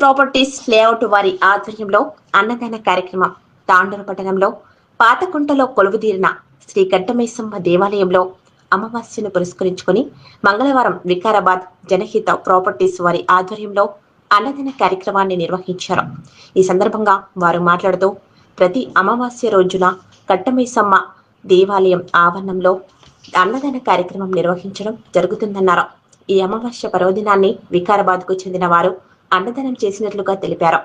Properties layout వారి ఆధ్వర్యంలో అన్నదాన కార్యక్రమం తాండూరు పట్టణంలో పాతకుంటలో కొలువుదీరిన శ్రీ గడ్డమైసమ్మ దేవాలయంలో అమావాస్యను పురస్కరించుకొని మంగళవారం వికారాబాద్ జనహిత ప్రాపర్టీస్ వారి ఆధ్వర్యంలో అన్నదాన కార్యక్రమాన్ని నిర్వహించారు. ఈ సందర్భంగా వారు మాట్లాడుతూ ప్రతి అమావాస్య రోజున కట్టమైసమ్మ దేవాలయం ఆవరణంలో అన్నదాన కార్యక్రమం నిర్వహించడం జరుగుతుందన్నారు. ఈ అమావాస్య పర్వదినాన్ని వికారాబాద్కు చెందిన వారు అన్నదానం చేసినట్లుగా తెలిపారు.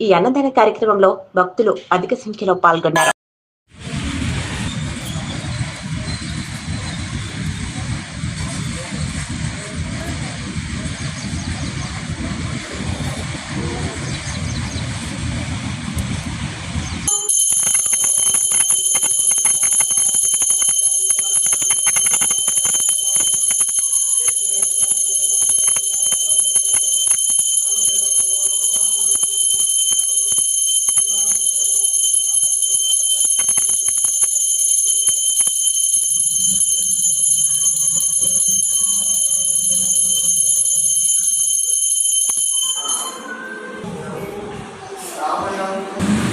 ఈ అన్నదాన కార్యక్రమంలో భక్తులు అధిక సంఖ్యలో పాల్గొన్నారు.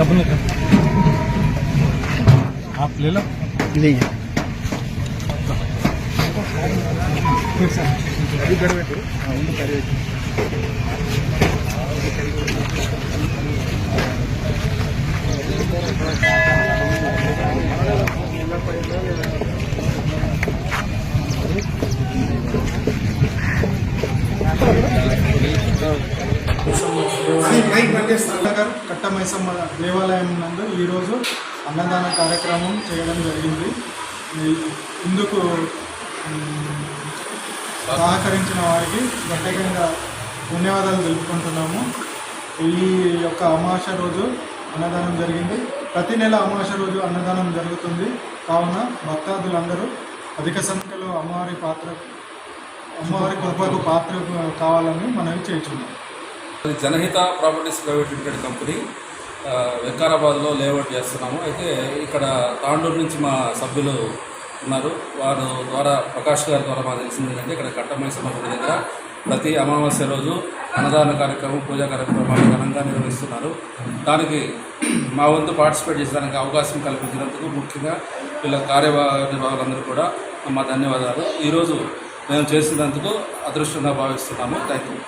दाबू नका. आपल्याला नाही. ठीक सर అలాగే నగర్ కట్టమైసమ్మ దేవాలయం నందు ఈరోజు అన్నదాన కార్యక్రమం చేయడం జరిగింది. ఇందుకు సహకరించిన వారికి ప్రత్యేకంగా ధన్యవాదాలు తెలుపుకుంటున్నాము. ఈ యొక్క అమావాస్య రోజు అన్నదానం జరిగింది. ప్రతి నెల అమావాస్య రోజు అన్నదానం జరుగుతుంది. కావున భక్తాదులందరూ అధిక సంఖ్యలో అమ్మవారి పాత్ర అమ్మవారి కృపకు పాత్ర కావాలని మనవి చేస్తున్నాం. Janahita properties private limited company వికారాబాద్లో layout చేస్తున్నాము. అయితే ఇక్కడ తాండూరు నుంచి మా సభ్యులు ఉన్నారు. వారు ద్వారా ప్రకాష్ గారి ద్వారా మాకు తెలిసింది ఏంటంటే ఇక్కడ కట్టమైసమ్మ గుడి దగ్గర ప్రతి అమావాస్య రోజు అన్నదాన కార్యక్రమం పూజా కార్యక్రమాలు ఘనంగా నిర్వహిస్తున్నారు. దానికి మా వంతు పార్టిసిపేట్ చేసేదానికి అవకాశం కల్పించినందుకు ముఖ్యంగా వీళ్ళ కార్యనిర్వాహకులందరూ కూడా మా ధన్యవాదాలు. ఈరోజు మేము చేసినందుకు అదృష్టంగా భావిస్తున్నాము. Thank you